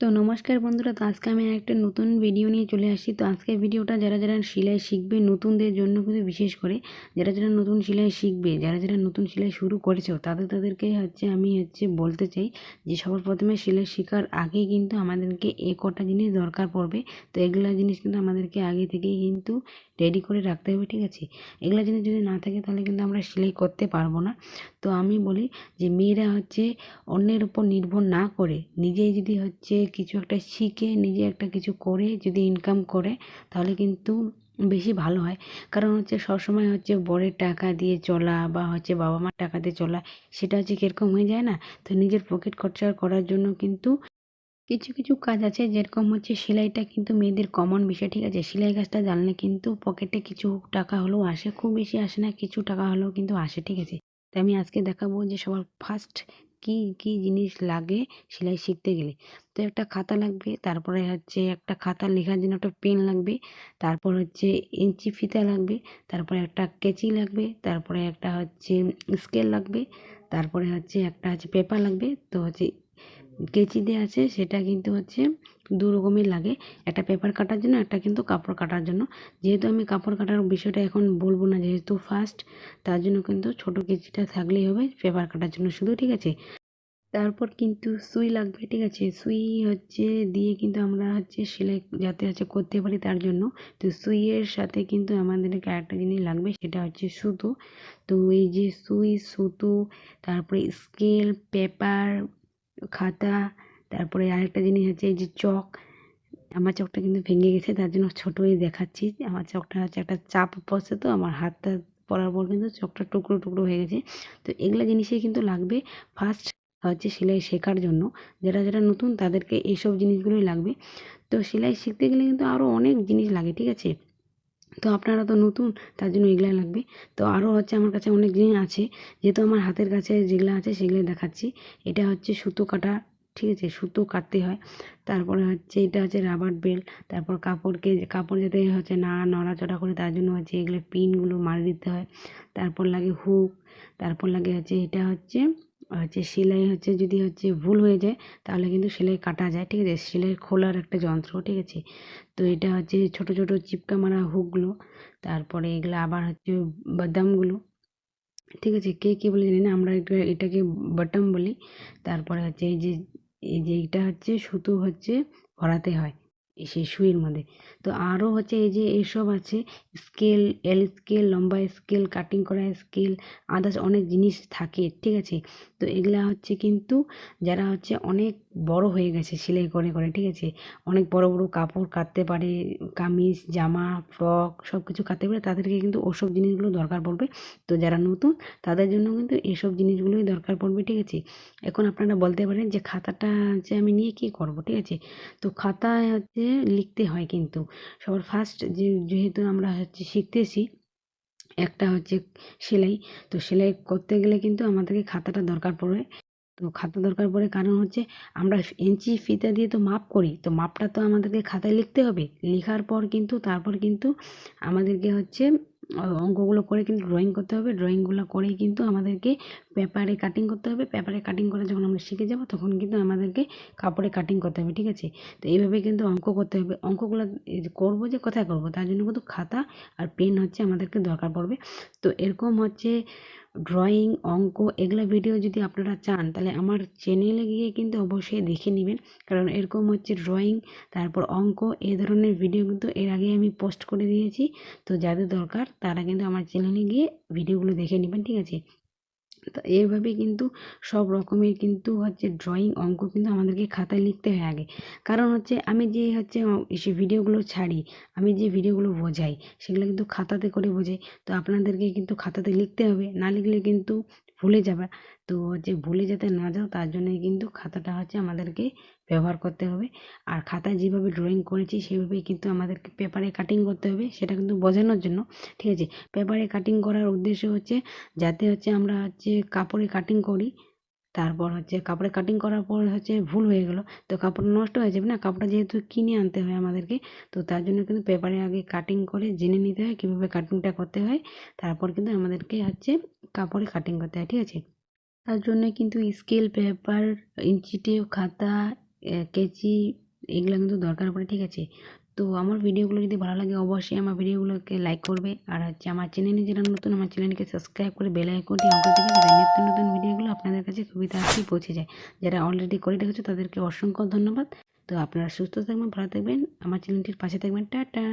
তো নমস্কার বন্ধুরা, তো আজকে আমি একটা নতুন ভিডিও নিয়ে চলে আসছি। তো আজকের ভিডিওটা যারা যারা সেলাই শিখবে নতুনদের জন্য কিন্তু বিশেষ করে যারা যারা নতুন সেলাই শিখবে, যারা যারা নতুন সেলাই শুরু করেছ, তাদের তাদেরকে হচ্ছে আমি হচ্ছে বলতে চাই যে সবার প্রথমে সেলাই শেখার আগে কিন্তু আমাদেরকে এ কটা জিনিস দরকার পড়বে। তো এগুলো জিনিস কিন্তু আমাদেরকে আগে থেকেই কিন্তু রেডি করে রাখতে হবে, ঠিক আছে? এগুলো জিনিস যদি না থাকে তাহলে কিন্তু আমরা সেলাই করতে পারব না। তো আমি বলি যে মেয়েরা হচ্ছে অন্যের উপর নির্ভর না করে নিজেই যদি হচ্ছে কিছু একটা শিখে, নিজে একটা কিছু করে, যদি ইনকাম করে, তাহলে কিন্তু বেশি ভালো হয়। কারণ হচ্ছে সবসময় হচ্ছে বরের টাকা দিয়ে চলা বা হচ্ছে বাবা মার টাকা দিয়ে চলা, সেটা হচ্ছে কীরকম হয়ে যায় না? তো নিজের পকেট খরচা করার জন্য কিন্তু কিছু কিছু কাজ আছে। যেরকম হচ্ছে সেলাইটা কিন্তু মেয়েদের কমন বিষয়, ঠিক আছে? সেলাই কাজটা জানলে কিন্তু পকেটে কিছু টাকা হলেও আসে, খুব বেশি আসে না, কিছু টাকা হলেও কিন্তু আসে, ঠিক আছে? তাই আমি আজকে দেখাবো যে সবার ফার্স্ট কি কি জিনিস লাগে সেলাই শিখতে গেলে। তো একটা খাতা লাগবে, তারপরে হচ্ছে একটা খাতা লেখার জন্য একটা পেন লাগবে, তারপর হচ্ছে ইঞ্চি ফিতা লাগবে, তারপরে একটা কেচি লাগবে, তারপরে একটা হচ্ছে স্কেল লাগবে, তারপরে হচ্ছে একটা হচ্ছে পেপার লাগবে, তো হচ্ছে কেচি দিয়ে আছে, সেটা কিন্তু হচ্ছে দু রকমের লাগে। একটা পেপার কাটার জন্য, একটা কিন্তু কাপড় কাটার জন্য। যেহেতু আমি কাপড় কাটার বিষয়টা এখন বলব না, যেহেতু ফার্স্ট তার জন্য কিন্তু ছোটো কেচিটা থাকলেই হবে পেপার কাটার জন্য শুধু, ঠিক আছে? তারপর কিন্তু সুই লাগবে, ঠিক আছে? সুই হচ্ছে দিয়ে কিন্তু আমরা হচ্ছে সেলাই যাতে হচ্ছে করতে পারি তার জন্য। তো সুইয়ের সাথে কিন্তু আমাদেরকে আরেকটা জিনিস লাগবে, সেটা হচ্ছে সুতো। তো এই যে সুই, সুতো, তারপরে স্কেল পেপার খাতা, তারপরে আরেকটা জিনিস হচ্ছে এই যে চক, আমার চকটা কিন্তু ভেঙে গেছে, তার জন্য ছোটোই দেখাচ্ছি। আমার চকটা হচ্ছে একটা চাপ পড়ছে তো, আমার হাতটা পরার পর কিন্তু চকটা টুকরো টুকরো হয়ে গেছে। তো এগুলো জিনিসই কিন্তু লাগবে ফার্স্ট হচ্ছে সেলাই শেখার জন্য। যারা যারা নতুন তাদেরকে এইসব জিনিসগুলোই লাগবে। তো সেলাই শিখতে গেলে কিন্তু আরও অনেক জিনিস লাগে, ঠিক আছে? তো আপনারা তো নতুন, তার জন্য এগুলাই লাগবে। তো আরও হচ্ছে আমার কাছে অনেক জিনিস আছে, যেহেতু আমার হাতের কাছে যেগুলো আছে সেগুলো দেখাচ্ছি। এটা হচ্ছে সুতো কাটা, ঠিক আছে, সুতো কাটতে হয়। তারপরে হচ্ছে এটা হচ্ছে রাবার বেল্ট তারপর কাপড়কে কাপড় যাতে হচ্ছে না নড়াচড়া করে, তার জন্য হচ্ছে এগুলো পিনগুলো মারি দিতে হয়। তারপর লাগে হুক তারপর লাগে হচ্ছে এটা হচ্ছে হচ্ছে সেলাই হচ্ছে যদি হচ্ছে ভুল হয়ে যায়, তাহলে কিন্তু সেলাই কাটা যায়, ঠিক আছে? সেলাই খোলার একটা যন্ত্র, ঠিক আছে? তো এটা হচ্ছে ছোট ছোট চিপকা মারা হুকগুলো, তারপরে এগুলো আবার হচ্ছে বাদামগুলো, ঠিক আছে? কে, কী বলে জানি না, আমরা এটাকে বাটাম বলি। তারপরে হচ্ছে এই যে এই যে এইটা হচ্ছে সুতো হচ্ছে ভরাতে হয়। সেই শুয়ের মধ্যে। তো আরও হচ্ছে এই যে এসব আছে, স্কেল এল স্কেল, লম্বা স্কেল, কাটিং করা স্কেল আদার্স অনেক জিনিস থাকে, ঠিক আছে? তো এগুলা হচ্ছে কিন্তু যারা হচ্ছে অনেক বড় হয়ে গেছে, সেলাই করে করে, ঠিক আছে? অনেক বড় বড় কাপড় কাটতে পারে, কামিজ, জামা, ফ্রক সব কিছু কাটতে পারে, তাদেরকে কিন্তু ওসব জিনিসগুলো দরকার পড়বে। তো যারা নতুন, তাদের জন্য কিন্তু এসব জিনিসগুলোই দরকার পড়বে, ঠিক আছে? এখন আপনারা বলতে পারেন যে খাতাটা হচ্ছে আমি নিয়ে কী করব, ঠিক আছে? তো খাতায় হচ্ছে লিখতে হয় কিন্তু। সবার ফার্স্ট যে, যেহেতু আমরা হচ্ছে শিখতেছি, একটা হচ্ছে সেলাই। তো সেলাই করতে গেলে কিন্তু আমাদেরকে খাতাটা দরকার পড়ে তো খাতা দরকার পড়ে কারণ হচ্ছে আমরা ইঞ্চি ফিতা দিয়ে তো মাপ করি, তো মাপটা তো আমাদেরকে খাতায় লিখতে হবে। লেখার পর কিন্তু, তারপর কিন্তু আমাদেরকে হচ্ছে অঙ্কগুলো করে কিন্তু ড্রয়িং করতে হবে। ড্রয়িংগুলো করেই কিন্তু আমাদেরকে পেপারে কাটিং করতে হবে। পেপারে কাটিং করে যখন আমরা শিখে যাব, তখন কিন্তু আমাদেরকে কাপড়ে কাটিং করতে হবে, ঠিক আছে? তো এইভাবে কিন্তু অঙ্ক করতে হবে। অঙ্কগুলো করব যে কোথায় করব, তার জন্য কিন্তু খাতা আর পেন হচ্ছে আমাদেরকে দরকার পড়বে। তো এরকম হচ্ছে ড্রয়িং অঙ্ক, এগুলো ভিডিও যদি আপনারা চান, তাহলে আমার চ্যানেলে গিয়ে কিন্তু অবশ্যই দেখে নেবেন। কারণ এরকম হচ্ছে ড্রয়িং তারপর অঙ্ক এ ধরনের ভিডিও কিন্তু এর আগে আমি পোস্ট করে দিয়েছি। তো যাদের দরকার, তারা কিন্তু আমার চ্যানেলে গিয়ে ভিডিওগুলো দেখে নেবেন, ঠিক আছে? এইভাবে কিন্তু সব রকমের কিন্তু হচ্ছে ড্রয়িং অঙ্ক কিন্তু আমাদেরকে খাতায় লিখতে হয় আগে। কারণ হচ্ছে আমি যে হচ্ছে সে ভিডিওগুলো ছাড়ি, আমি যে ভিডিওগুলো বোঝাই, সেগুলো কিন্তু খাতাতে করে বোঝাই। তো আপনাদেরকে কিন্তু খাতাতে লিখতে হবে, না লিখলে কিন্তু ভুলে যাবে। তো যে ভুলে যাতে না যাও, তার জন্য কিন্তু খাতাটা হচ্ছে আমাদেরকে ব্যবহার করতে হবে। আর খাতায় যেভাবে ড্রয়িং করেছি, সেভাবেই কিন্তু আমাদেরকে পেপারে কাটিং করতে হবে, সেটা কিন্তু বোঝানোর জন্য। ঠিক আছে? পেপারে কাটিং করার উদ্দেশ্য হচ্ছে, যাতে হচ্ছে আমরা হচ্ছে কাপড়ে কাটিং করি তারপর হচ্ছে কাপড়ে কাটিং করার পর হচ্ছে ভুল হয়ে গেলো। তো কাপড় নষ্ট হয়ে যাবে না? কাপড়টা যেহেতু কিনে আনতে হয় আমাদেরকে, তো তার জন্য কিন্তু পেপারে আগে কাটিং করে জেনে নিতে হয় কীভাবে কাটিংটা করতে হয়। তারপর কিন্তু আমাদেরকে হচ্ছে কাপড়ে কাটিং করতে হয়, ঠিক আছে? তার জন্য কিন্তু স্কেল পেপার ইঞ্চি টেপ খাতা কেচি এগুলো কিন্তু দরকার পড়ে, ঠিক আছে? তো আমার ভিডিওগুলো যদি ভালো লাগে অবশ্যই আমার ভিডিওগুলোকে লাইক করবে। আর হচ্ছে আমার চ্যানেলে যারা নতুন, আমার চ্যানেলকে সাবস্ক্রাইব করে বেল আইকনটি করে দেবে, যাতে নিত্য নতুন ভিডিওগুলো আপনাদের কাছে খুবই তাড়াতাড়ি পৌঁছে যায়। যারা অলরেডি করে রেখেছে তাদেরকে অসংখ্য ধন্যবাদ। তো আপনারা সুস্থ থাকবেন, ভালো থাকবেন। আমার চ্যানেলটির পাশে থাকবেন, টাটা।